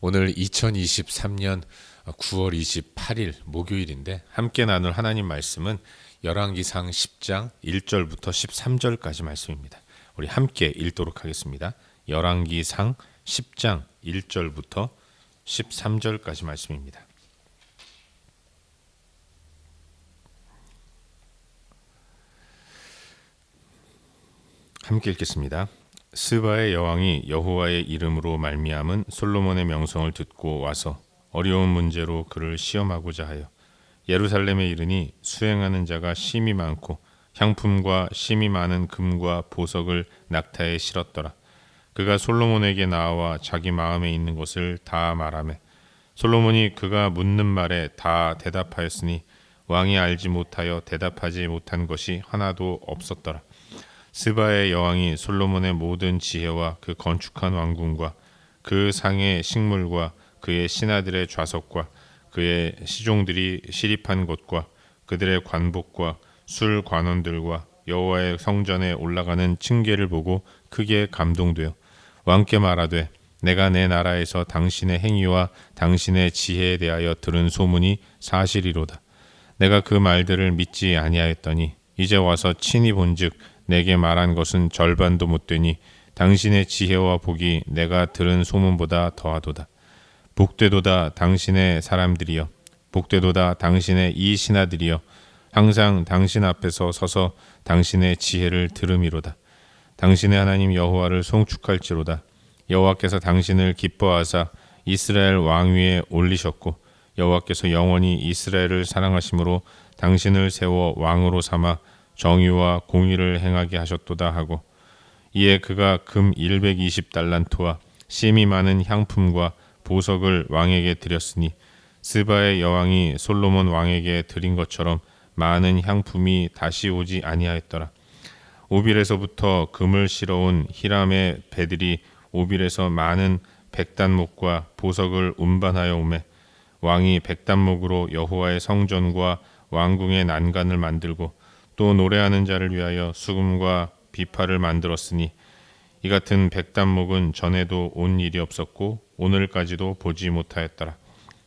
오늘 2023년 9월 28일 목요일인데 함께 나눌 하나님 말씀은 열왕기상 10장 1절부터 13절까지 말씀입니다. 우리 함께 읽도록 하겠습니다. 열왕기상 10장 1절부터 13절까지 말씀입니다. 함께 읽겠습니다. 스바의 여왕이 여호와의 이름으로 말미암은 솔로몬의 명성을 듣고 와서 어려운 문제로 그를 시험하고자 하여 예루살렘에 이르니 수행하는 자가 심이 많고 향품과 심이 많은 금과 보석을 낙타에 실었더라. 그가 솔로몬에게 나와 자기 마음에 있는 것을 다 말하매 솔로몬이 그가 묻는 말에 다 대답하였으니 왕이 알지 못하여 대답하지 못한 것이 하나도 없었더라. 스바의 여왕이 솔로몬의 모든 지혜와 그 건축한 왕궁과 그 상의 식물과 그의 신하들의 좌석과 그의 시종들이 시립한 곳과 그들의 관복과 술 관원들과 여호와의 성전에 올라가는 층계를 보고 크게 감동되어 왕께 말하되 내가 내 나라에서 당신의 행위와 당신의 지혜에 대하여 들은 소문이 사실이로다. 내가 그 말들을 믿지 아니하였더니 이제 와서 친히 본즉 내게 말한 것은 절반도 못 되니 당신의 지혜와 복이 내가 들은 소문보다 더하도다. 복되도다 당신의 사람들이여 복되도다 당신의 이 신하들이여 항상 당신 앞에서 서서 당신의 지혜를 들음이로다. 당신의 하나님 여호와를 송축할지로다. 여호와께서 당신을 기뻐하사 이스라엘 왕위에 올리셨고 여호와께서 영원히 이스라엘을 사랑하심으로 당신을 세워 왕으로 삼아 정의와 공의를 행하게 하셨도다 하고 이에 그가 금 120달란트와 심이 많은 향품과 보석을 왕에게 드렸으니 스바의 여왕이 솔로몬 왕에게 드린 것처럼 많은 향품이 다시 오지 아니하였더라. 오빌에서부터 금을 실어온 히람의 배들이 오빌에서 많은 백단목과 보석을 운반하여 오매 왕이 백단목으로 여호와의 성전과 왕궁의 난간을 만들고 또 노래하는 자를 위하여 수금과 비파를 만들었으니 이 같은 백단목은 전에도 온 일이 없었고 오늘까지도 보지 못하였더라.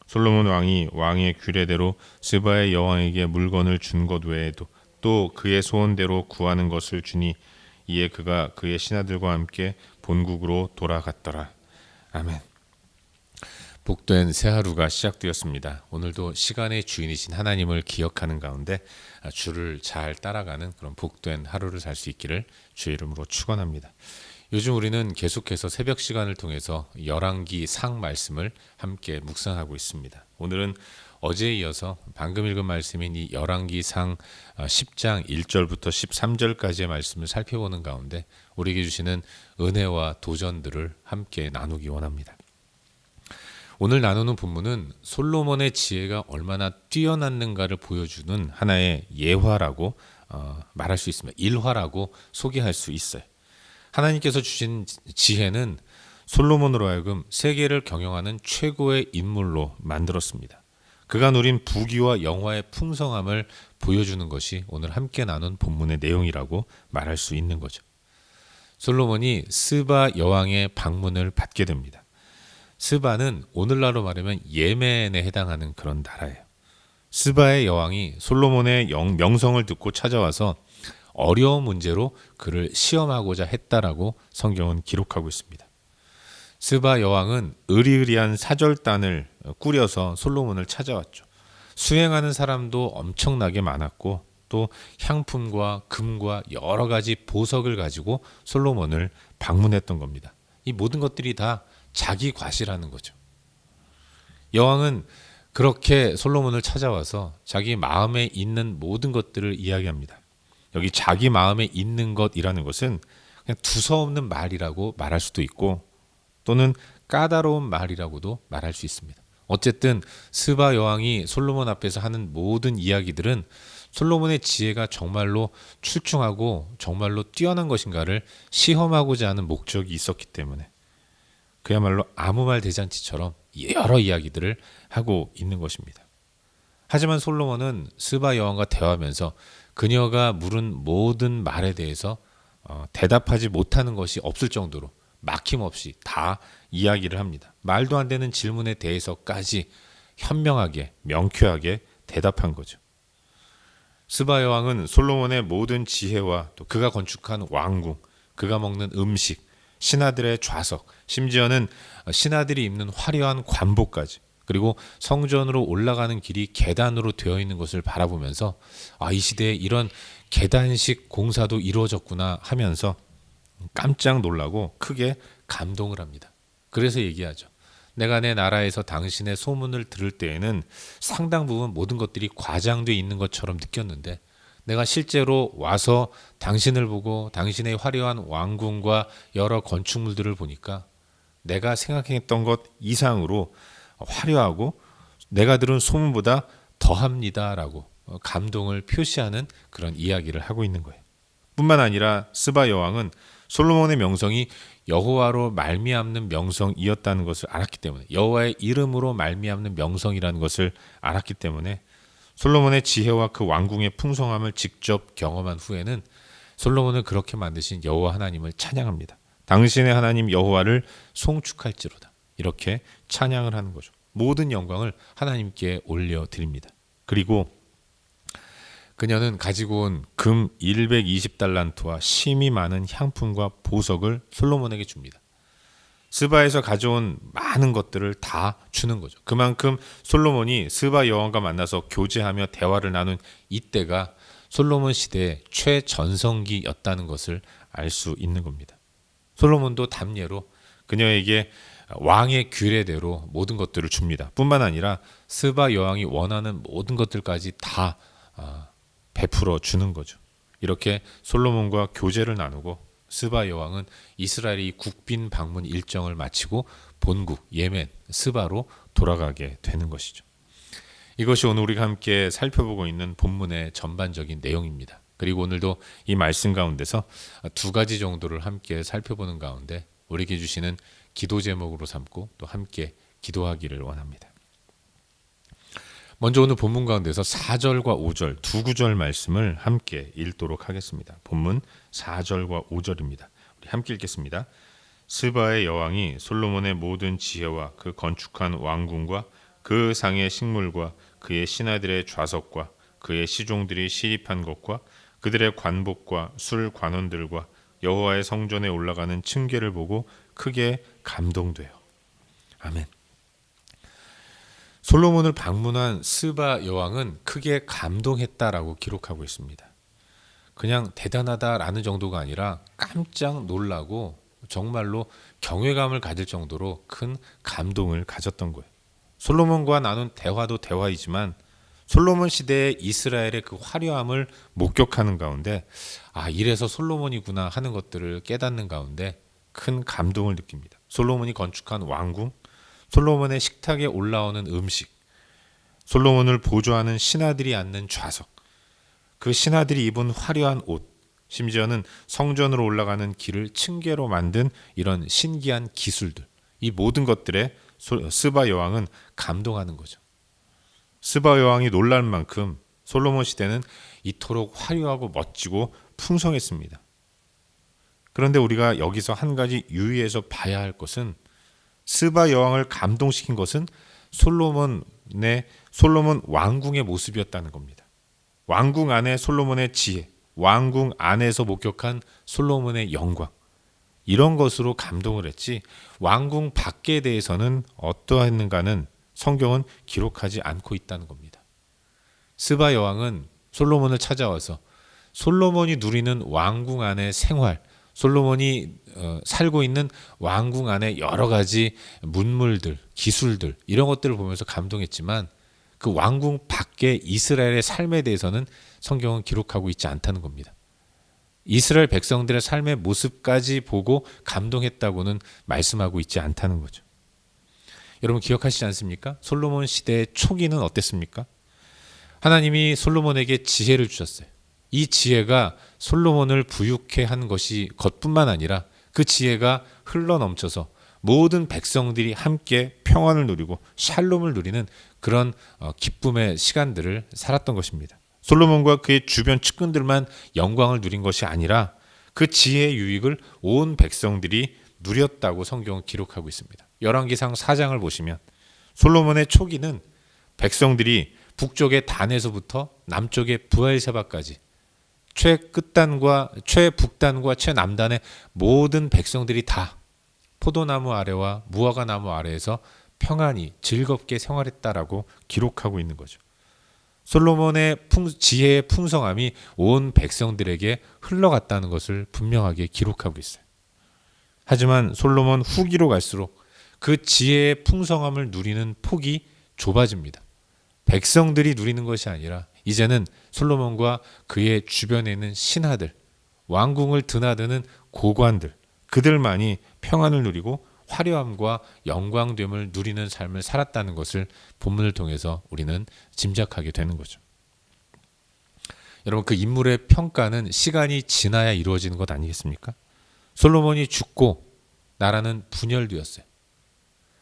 솔로몬 왕이 왕의 규례대로 스바의 여왕에게 물건을 준 것 외에도 또 그의 소원대로 구하는 것을 주니 이에 그가 그의 신하들과 함께 본국으로 돌아갔더라. 아멘. 복된 새 하루가 시작되었습니다. 오늘도 시간의 주인이신 하나님을 기억하는 가운데 주를 잘 따라가는 그런 복된 하루를 살 수 있기를 주의 이름으로 축원합니다. 요즘 우리는 계속해서 새벽 시간을 통해서 열왕기 상 말씀을 함께 묵상하고 있습니다. 오늘은 어제에 이어서 방금 읽은 말씀인 이 열왕기 상 10장 1절부터 13절까지의 말씀을 살펴보는 가운데 우리에게 주시는 은혜와 도전들을 함께 나누기 원합니다. 오늘 나누는 본문은 솔로몬의 지혜가 얼마나 뛰어났는가를 보여주는 하나의 예화라고 어, 말할 수 있습니다. 일화라고 소개할 수 있어요. 하나님께서 주신 지혜는 솔로몬으로 하여금 세계를 경영하는 최고의 인물로 만들었습니다. 그가 누린 부귀와 영화의 풍성함을 보여주는 것이 오늘 함께 나눈 본문의 내용이라고 말할 수 있는 거죠. 솔로몬이 스바 여왕의 방문을 받게 됩니다. 스바는 오늘날로 말하면 예멘에 해당하는 그런 나라예요. 스바의 여왕이 솔로몬의 영, 명성을 듣고 찾아와서 어려운 문제로 그를 시험하고자 했다라고 성경은 기록하고 있습니다. 스바 여왕은 의리의리한 사절단을 꾸려서 솔로몬을 찾아왔죠. 수행하는 사람도 엄청나게 많았고 또 향품과 금과 여러 가지 보석을 가지고 솔로몬을 방문했던 겁니다. 이 모든 것들이 다 자기 과시라는 거죠. 여왕은 그렇게 솔로몬을 찾아와서 자기 마음에 있는 모든 것들을 이야기합니다. 여기 자기 마음에 있는 것이라는 것은 그냥 두서없는 말이라고 말할 수도 있고 또는 까다로운 말이라고도 말할 수 있습니다. 어쨌든 스바 여왕이 솔로몬 앞에서 하는 모든 이야기들은 솔로몬의 지혜가 정말로 출중하고 정말로 뛰어난 것인가를 시험하고자 하는 목적이 있었기 때문에 그야말로 아무 말 대잔치처럼 여러 이야기들을 하고 있는 것입니다. 하지만 솔로몬은 스바 여왕과 대화하면서 그녀가 물은 모든 말에 대해서 어, 대답하지 못하는 것이 없을 정도로 막힘없이 다 이야기를 합니다. 말도 안 되는 질문에 대해서까지 현명하게 명쾌하게 대답한 거죠. 스바 여왕은 솔로몬의 모든 지혜와 또 그가 건축한 왕궁, 그가 먹는 음식, 신하들의 좌석, 심지어는 신하들이 입는 화려한 관복까지 그리고 성전으로 올라가는 길이 계단으로 되어 있는 것을 바라보면서 아, 이 시대에 이런 계단식 공사도 이루어졌구나 하면서 깜짝 놀라고 크게 감동을 합니다. 그래서 얘기하죠. 내가 내 나라에서 당신의 소문을 들을 때에는 상당 부분 모든 것들이 과장돼 있는 것처럼 느꼈는데 내가 실제로 와서 당신을 보고 당신의 화려한 왕궁과 여러 건축물들을 보니까 내가 생각했던 것 이상으로 화려하고 내가 들은 소문보다 더합니다라고 감동을 표시하는 그런 이야기를 하고 있는 거예요. 뿐만 아니라 스바 여왕은 솔로몬의 명성이 여호와로 말미암는 명성이었다는 것을 알았기 때문에 여호와의 이름으로 말미암는 명성이라는 것을 알았기 때문에 솔로몬의 지혜와 그 왕궁의 풍성함을 직접 경험한 후에는 솔로몬을 그렇게 만드신 여호와 하나님을 찬양합니다. 당신의 하나님 여호와를 송축할지로다. 이렇게 찬양을 하는 거죠. 모든 영광을 하나님께 올려 드립니다. 그리고 그녀는 가지고 온 금 120달란트와 심이 많은 향품과 보석을 솔로몬에게 줍니다. 스바에서 가져온 많은 것들을 다 주는 거죠. 그만큼 솔로몬이 스바 여왕과 만나서 교제하며 대화를 나눈 이때가 솔로몬 시대의 최전성기였다는 것을 알 수 있는 겁니다. 솔로몬도 담례로 그녀에게 왕의 규례대로 모든 것들을 줍니다. 뿐만 아니라 스바 여왕이 원하는 모든 것들까지 다 아, 베풀어 주는 거죠. 이렇게 솔로몬과 교제를 나누고 스바 여왕은 이스라엘이 국빈 방문 일정을 마치고 본국 예멘 스바로 돌아가게 되는 것이죠. 이것이 오늘 우리가 함께 살펴보고 있는 본문의 전반적인 내용입니다. 그리고 오늘도 이 말씀 가운데서 두 가지 정도를 함께 살펴보는 가운데 우리에게 주시는 기도 제목으로 삼고 또 함께 기도하기를 원합니다. 먼저 오늘 본문 가운데서 4절과 5절 두 구절 말씀을 함께 읽도록 하겠습니다. 본문 4절과 5절입니다. 우리 함께 읽겠습니다. 스바의 여왕이 솔로몬의 모든 지혜와 그 건축한 왕궁과 그 상의 식물과 그의 신하들의 좌석과 그의 시종들이 시립한 것과 그들의 관복과 술 관원들과 여호와의 성전에 올라가는 층계를 보고 크게 감동돼요. 아멘. 솔로몬을 방문한 스바 여왕은 크게 감동했다라고 기록하고 있습니다. 그냥 대단하다라는 정도가 아니라 깜짝 놀라고 정말로 경외감을 가질 정도로 큰 감동을 가졌던 거예요. 솔로몬과 나눈 대화도 대화이지만 솔로몬 시대의 이스라엘의 그 화려함을 목격하는 가운데 아 이래서 솔로몬이구나 하는 것들을 깨닫는 가운데 큰 감동을 느낍니다. 솔로몬이 건축한 왕궁, 솔로몬의 식탁에 올라오는 음식, 솔로몬을 보조하는 신하들이 앉는 좌석, 그 신하들이 입은 화려한 옷, 심지어는 성전으로 올라가는 길을 층계로 만든 이런 신기한 기술들, 이 모든 것들에 스바 여왕은 감동하는 거죠. 스바 여왕이 놀랄 만큼 솔로몬 시대는 이토록 화려하고 멋지고 풍성했습니다. 그런데 우리가 여기서 한 가지 유의해서 봐야 할 것은 스바 여왕을 감동시킨 것은 솔로몬의 솔로몬 왕궁의 모습이었다는 겁니다. 왕궁 안에 솔로몬의 지혜, 왕궁 안에서 목격한 솔로몬의 영광 이런 것으로 감동을 했지 왕궁 밖에 대해서는 어떠했는가는 성경은 기록하지 않고 있다는 겁니다. 스바 여왕은 솔로몬을 찾아와서 솔로몬이 누리는 왕궁 안의 생활, 솔로몬이 어, 살고 있는 왕궁 안에 여러 가지 문물들, 기술들 이런 것들을 보면서 감동했지만 그 왕궁 밖의 이스라엘의 삶에 대해서는 성경은 기록하고 있지 않다는 겁니다. 이스라엘 백성들의 삶의 모습까지 보고 감동했다고는 말씀하고 있지 않다는 거죠. 여러분 기억하시지 않습니까? 솔로몬 시대의 초기는 어땠습니까? 하나님이 솔로몬에게 지혜를 주셨어요. 이 지혜가 솔로몬을 부유케 한 것이 것뿐만 아니라 그 지혜가 흘러 넘쳐서 모든 백성들이 함께 평안을 누리고 샬롬을 누리는 그런 어, 기쁨의 시간들을 살았던 것입니다. 솔로몬과 그의 주변 측근들만 영광을 누린 것이 아니라 그 지혜의 유익을 온 백성들이 누렸다고 성경은 기록하고 있습니다. 열왕기상 4장을 보시면 솔로몬의 초기는 백성들이 북쪽의 단에서부터 남쪽의 부엘세바까지 최끝단과 최북단과 최남단의 모든 백성들이 다 포도나무 아래와 무화과 나무 아래에서 평안히 즐겁게 생활했다라고 기록하고 있는 거죠. 솔로몬의 풍, 지혜의 풍성함이 온 백성들에게 흘러갔다는 것을 분명하게 기록하고 있어요. 하지만 솔로몬 후기로 갈수록 그 지혜의 풍성함을 누리는 폭이 좁아집니다. 백성들이 누리는 것이 아니라 이제는 솔로몬과 그의 주변에 있는 신하들, 왕궁을 드나드는 고관들, 그들만이 평안을 누리고 화려함과 영광됨을 누리는 삶을 살았다는 것을 본문을 통해서 우리는 짐작하게 되는 거죠. 여러분 그 인물의 평가는 시간이 지나야 이루어지는 것 아니겠습니까? 솔로몬이 죽고 나라는 분열되었어요.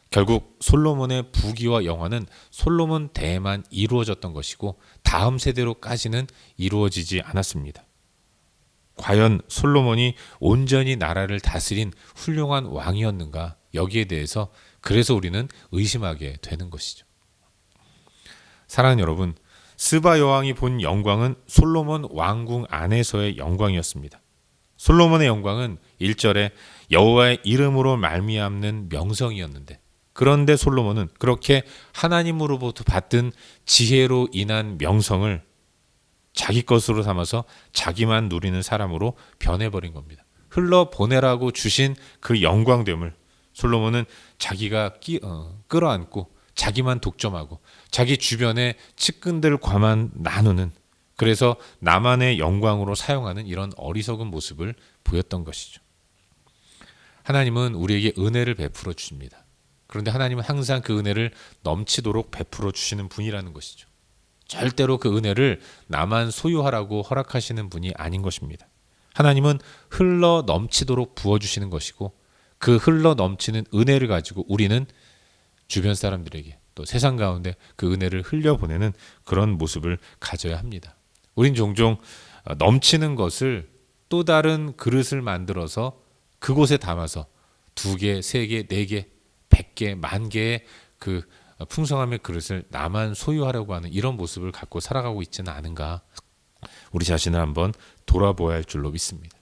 결국 솔로몬의 부귀와 영화는 솔로몬 때에만 이루어졌던 것이고 다음 세대로까지는 이루어지지 않았습니다. 과연 솔로몬이 온전히 나라를 다스린 훌륭한 왕이었는가 여기에 대해서 그래서 우리는 의심하게 되는 것이죠. 사랑하는 여러분, 스바 여왕이 본 영광은 솔로몬 왕궁 안에서의 영광이었습니다. 솔로몬의 영광은 1절에 여호와의 이름으로 말미암는 명성이었는데 그런데 솔로몬은 그렇게 하나님으로부터 받은 지혜로 인한 명성을 자기 것으로 삼아서 자기만 누리는 사람으로 변해버린 겁니다. 흘러 보내라고 주신 그 영광됨을 솔로몬은 자기가 끼, 어, 끌어안고 자기만 독점하고 자기 주변의 측근들과만 나누는 그래서 나만의 영광으로 사용하는 이런 어리석은 모습을 보였던 것이죠. 하나님은 우리에게 은혜를 베풀어 주십니다. 그런데 하나님은 항상 그 은혜를 넘치도록 베풀어 주시는 분이라는 것이죠. 절대로 그 은혜를 나만 소유하라고 허락하시는 분이 아닌 것입니다. 하나님은 흘러 넘치도록 부어주시는 것이고 그 흘러 넘치는 은혜를 가지고 우리는 주변 사람들에게 또 세상 가운데 그 은혜를 흘려보내는 그런 모습을 가져야 합니다. 우린 종종 넘치는 것을 또 다른 그릇을 만들어서 그곳에 담아서 두 개, 세 개, 네 개, 백 개, 만 개의 그 풍성함의 그릇을 나만 소유하려고 하는 이런 모습을 갖고 살아가고 있지는 않은가? 우리 자신을 한번 돌아보아야 할 줄로 믿습니다.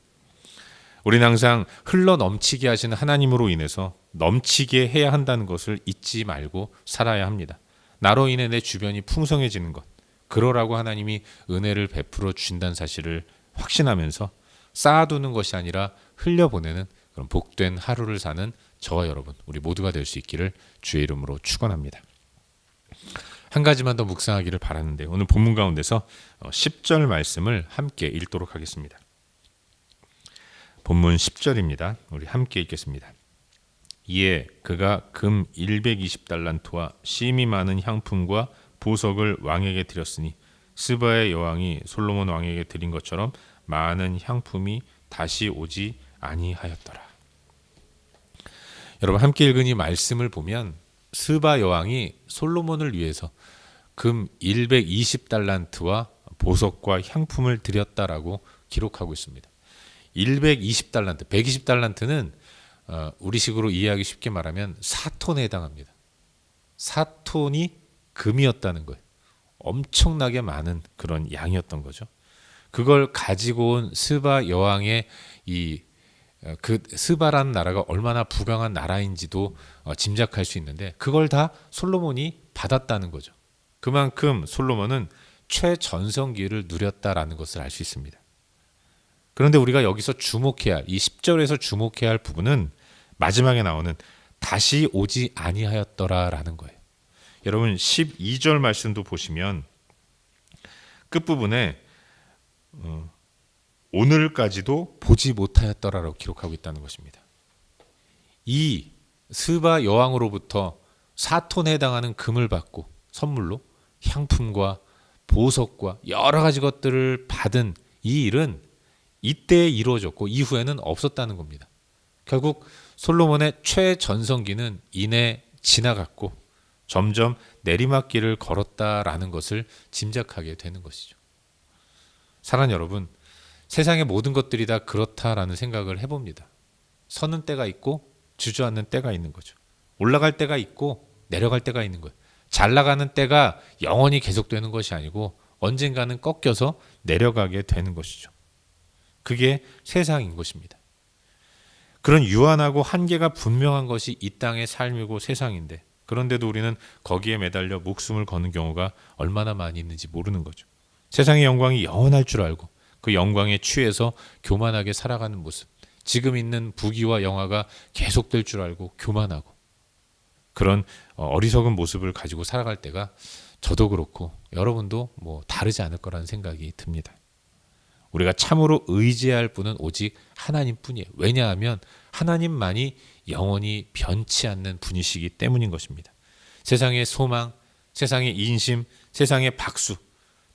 우리는 항상 흘러 넘치게 하시는 하나님으로 인해서 넘치게 해야 한다는 것을 잊지 말고 살아야 합니다. 나로 인해 내 주변이 풍성해지는 것, 그러라고 하나님이 은혜를 베풀어 주신다는 사실을 확신하면서 쌓아두는 것이 아니라 흘려보내는 그런 복된 하루를 사는 저와 여러분, 우리 모두가 될 수 있기를 주의 이름으로 축원합니다. 한 가지만 더 묵상하기를 바라는데 오늘 본문 가운데서 10절 말씀을 함께 읽도록 하겠습니다. 본문 10절입니다. 우리 함께 읽겠습니다. 이에 그가 금 120달란트와 심이 많은 향품과 보석을 왕에게 드렸으니 스바의 여왕이 솔로몬 왕에게 드린 것처럼 많은 향품이 다시 오지 아니하였더라. 여러분 함께 읽은 이 말씀을 보면 스바 여왕이 솔로몬을 위해서 금 120달란트와 보석과 향품을 드렸다라고 기록하고 있습니다. 120달란트, 120달란트는 어, 우리식으로 이해하기 쉽게 말하면 4톤에 해당합니다. 4톤이 금이었다는 거예요. 엄청나게 많은 그런 양이었던 거죠. 그걸 가지고 온 스바 여왕의 이 그 스바라는 나라가 얼마나 부강한 나라인지도 어, 짐작할 수 있는데 그걸 다 솔로몬이 받았다는 거죠. 그만큼 솔로몬은 최전성기를 누렸다라는 것을 알 수 있습니다. 그런데 우리가 여기서 주목해야 할, 이 10절에서 주목해야 할 부분은 마지막에 나오는 다시 오지 아니하였더라라는 거예요. 여러분 12절 말씀도 보시면 끝부분에 어, 오늘까지도 보지 못하였더라라고 기록하고 있다는 것입니다. 이 스바 여왕으로부터 사톤에 해당하는 금을 받고 선물로 향품과 보석과 여러 가지 것들을 받은 이 일은 이때 이루어졌고 이후에는 없었다는 겁니다. 결국 솔로몬의 최전성기는 이내 지나갔고 점점 내리막길을 걸었다라는 것을 짐작하게 되는 것이죠. 사랑 여러분, 세상의 모든 것들이 다 그렇다라는 생각을 해봅니다. 서는 때가 있고 주저앉는 때가 있는 거죠. 올라갈 때가 있고 내려갈 때가 있는 거예요. 잘 나가는 때가 영원히 계속되는 것이 아니고 언젠가는 꺾여서 내려가게 되는 것이죠. 그게 세상인 것입니다. 그런 유한하고 한계가 분명한 것이 이 땅의 삶이고 세상인데 그런데도 우리는 거기에 매달려 목숨을 거는 경우가 얼마나 많이 있는지 모르는 거죠. 세상의 영광이 영원할 줄 알고 그 영광에 취해서 교만하게 살아가는 모습. 지금 있는 부귀와 영화가 계속될 줄 알고 교만하고 그런 어, 어리석은 모습을 가지고 살아갈 때가 저도 그렇고 여러분도 뭐 다르지 않을 거라는 생각이 듭니다. 우리가 참으로 의지할 분은 오직 하나님뿐이에요. 왜냐하면 하나님만이 영원히 변치 않는 분이시기 때문인 것입니다. 세상의 소망, 세상의 인심, 세상의 박수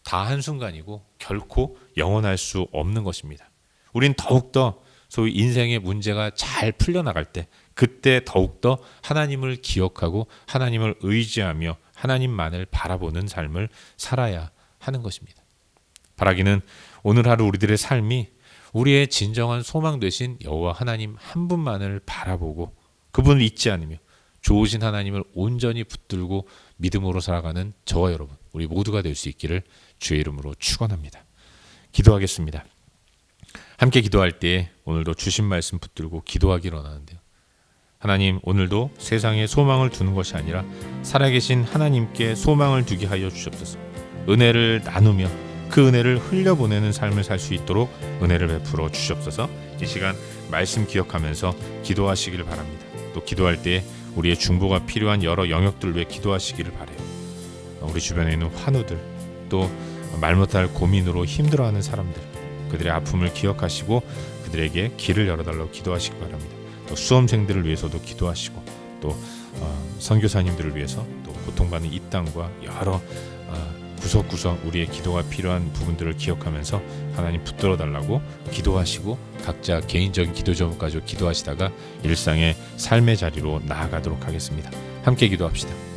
다 한순간이고 결코 영원할 수 없는 것입니다. 우린 더욱더 소위 인생의 문제가 잘 풀려나갈 때 그때 더욱더 하나님을 기억하고 하나님을 의지하며 하나님만을 바라보는 삶을 살아야 하는 것입니다. 바라기는 오늘 하루 우리들의 삶이 우리의 진정한 소망 되신 여호와 하나님 한 분만을 바라보고 그분을 잊지 않으며 좋으신 하나님을 온전히 붙들고 믿음으로 살아가는 저와 여러분 우리 모두가 될 수 있기를 주의 이름으로 축원합니다. 기도하겠습니다. 함께 기도할 때 오늘도 주신 말씀 붙들고 기도하기를 원하는데요. 하나님 오늘도 세상에 소망을 두는 것이 아니라 살아계신 하나님께 소망을 두게 하여 주옵소서. 은혜를 나누며 그 은혜를 흘려보내는 삶을 살 수 있도록 은혜를 베풀어 주옵소서. 이 시간 말씀 기억하면서 기도하시기를 바랍니다. 또 기도할 때 우리의 중보가 필요한 여러 영역들 위해 기도하시기를 바래요. 우리 주변에 있는 환우들 또 말 못할 고민으로 힘들어하는 사람들 그들의 아픔을 기억하시고 그들에게 길을 열어달라고 기도하시기 바랍니다. 또 수험생들을 위해서도 기도하시고 또 어, 선교사님들을 위해서 또 고통받는 이 땅과 여러 어, 구석구석 우리의 기도가 필요한 부분들을 기억하면서 하나님 붙들어 달라고 기도하시고 각자 개인적인 기도 제목 가지고 기도하시다가 일상의 삶의 자리로 나아가도록 하겠습니다. 함께 기도합시다.